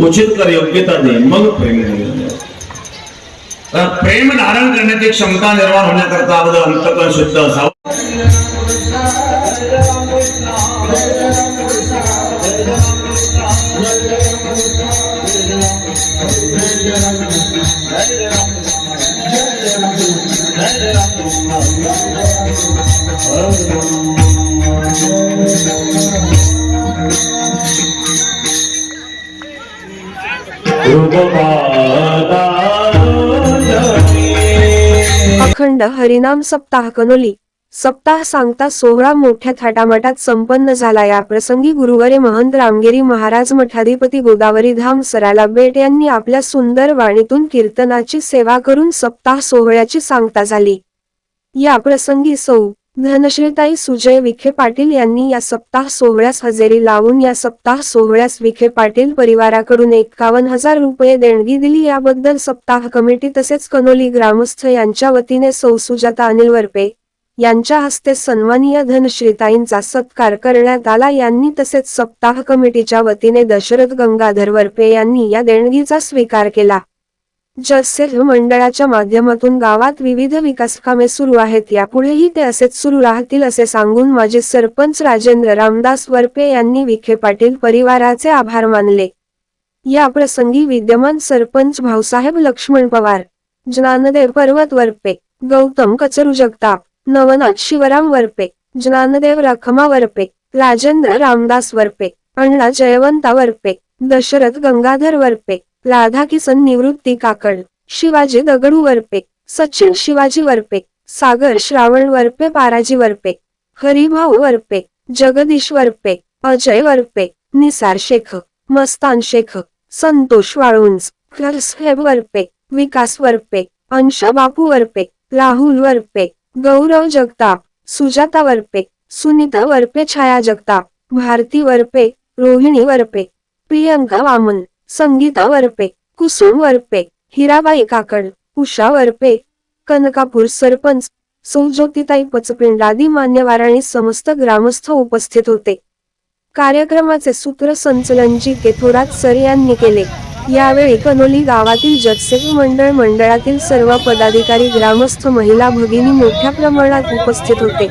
उचित कर योग्यता दे मग प्रेम. तर प्रेम धारण करण्याची क्षमता निर्माण होण्याकरता अगोदर अंतकरण शुद्ध असावं अखंड हरिनाम सप्ताह कनोली। सप्ताह सांगता सोहळा मोठ्या थाटामाटात संपन्न झाला. या प्रसंगी गुरुवारे महंत रामगिरी महाराज मठाधिपती गोदावरी धाम सराला बेट यांनी आपल्या सुंदर वाणीतून कीर्तनाची सेवा करून सप्ताह सोहळ्याची सांगता झाली. या प्रसंगी सौ धनश्रीताई सुजय विखे पाटील यांनी या सप्ताह सोहळ्यास हजेरी लावून या सप्ताह सोहळ्यास विखे पाटील परिवाराकडून एकावन्न हजार रुपये देणगी दिली. याबद्दल सप्ताह कमिटी तसेच कनोली ग्रामस्थ यांच्या वतीने सौ सुजाता अनिल वरपे यांच्या हस्ते सन्मानीय धनश्रीताईंचा सत्कार करण्यात आला. यांनी तसेच सप्ताह कमिटीच्या वतीने दशरथ गंगाधर वरपे यांनी या देणगीचा स्वीकार केला. जसेल मंडळाच्या माध्यमातून गावात विविध विकास कामे सुरू आहेत. यापुढेही ते असेच सुरू राहतील असे सांगून माजी सरपंच राजेंद्र रामदास वरपे यांनी विखे पाटील परिवाराचे आभार मानले. या प्रसंगी विद्यमान सरपंच भाऊसाहेब लक्ष्मण पवार ज्ञानदेव पर्वत वरपे गौतम कचरू जगताप नवनाथ शिवराम वरपे ज्ञानदेव रखमा वरपे राजेंद्र रामदास वरपे अण्णा जयवंता वरपे दशरथ गंगाधर वरपे राधा किसन निवृत्ती काकड शिवाजी दगडू वरपे सचिन शिवाजी वरपे सागर श्रावण वरपे पाराजी वरपे हरिभाऊ वरपे जगदीश वरपे अजय वरपे निसार शेख मस्तान शेख संतोष वाळुंज साहेब वरपे विकास वरपे अंश बापू वरपे राहुल वरपे गौरव जगताप सुजाता वरपे सुनीता वरपे छाया जगताप भारती वरपे रोहिणी वरपे प्रियंका वामन संगीता वरपे कुसुम वरपे हिराबाई काकड उषा वरपे कनकापूर सरपंच सौज्योतिताई पचपिंड आदी मान्यवर आणि समस्त ग्रामस्थ उपस्थित होते. कार्यक्रमाचे सूत्रसंचलन जी के थोरात सर यांनी केले. यावेळी कनोली गावातील जगसेवी मंडळ मंडळातील सर्व पदाधिकारी ग्रामस्थ महिला भगिनी मोठ्या प्रमाणात उपस्थित होते.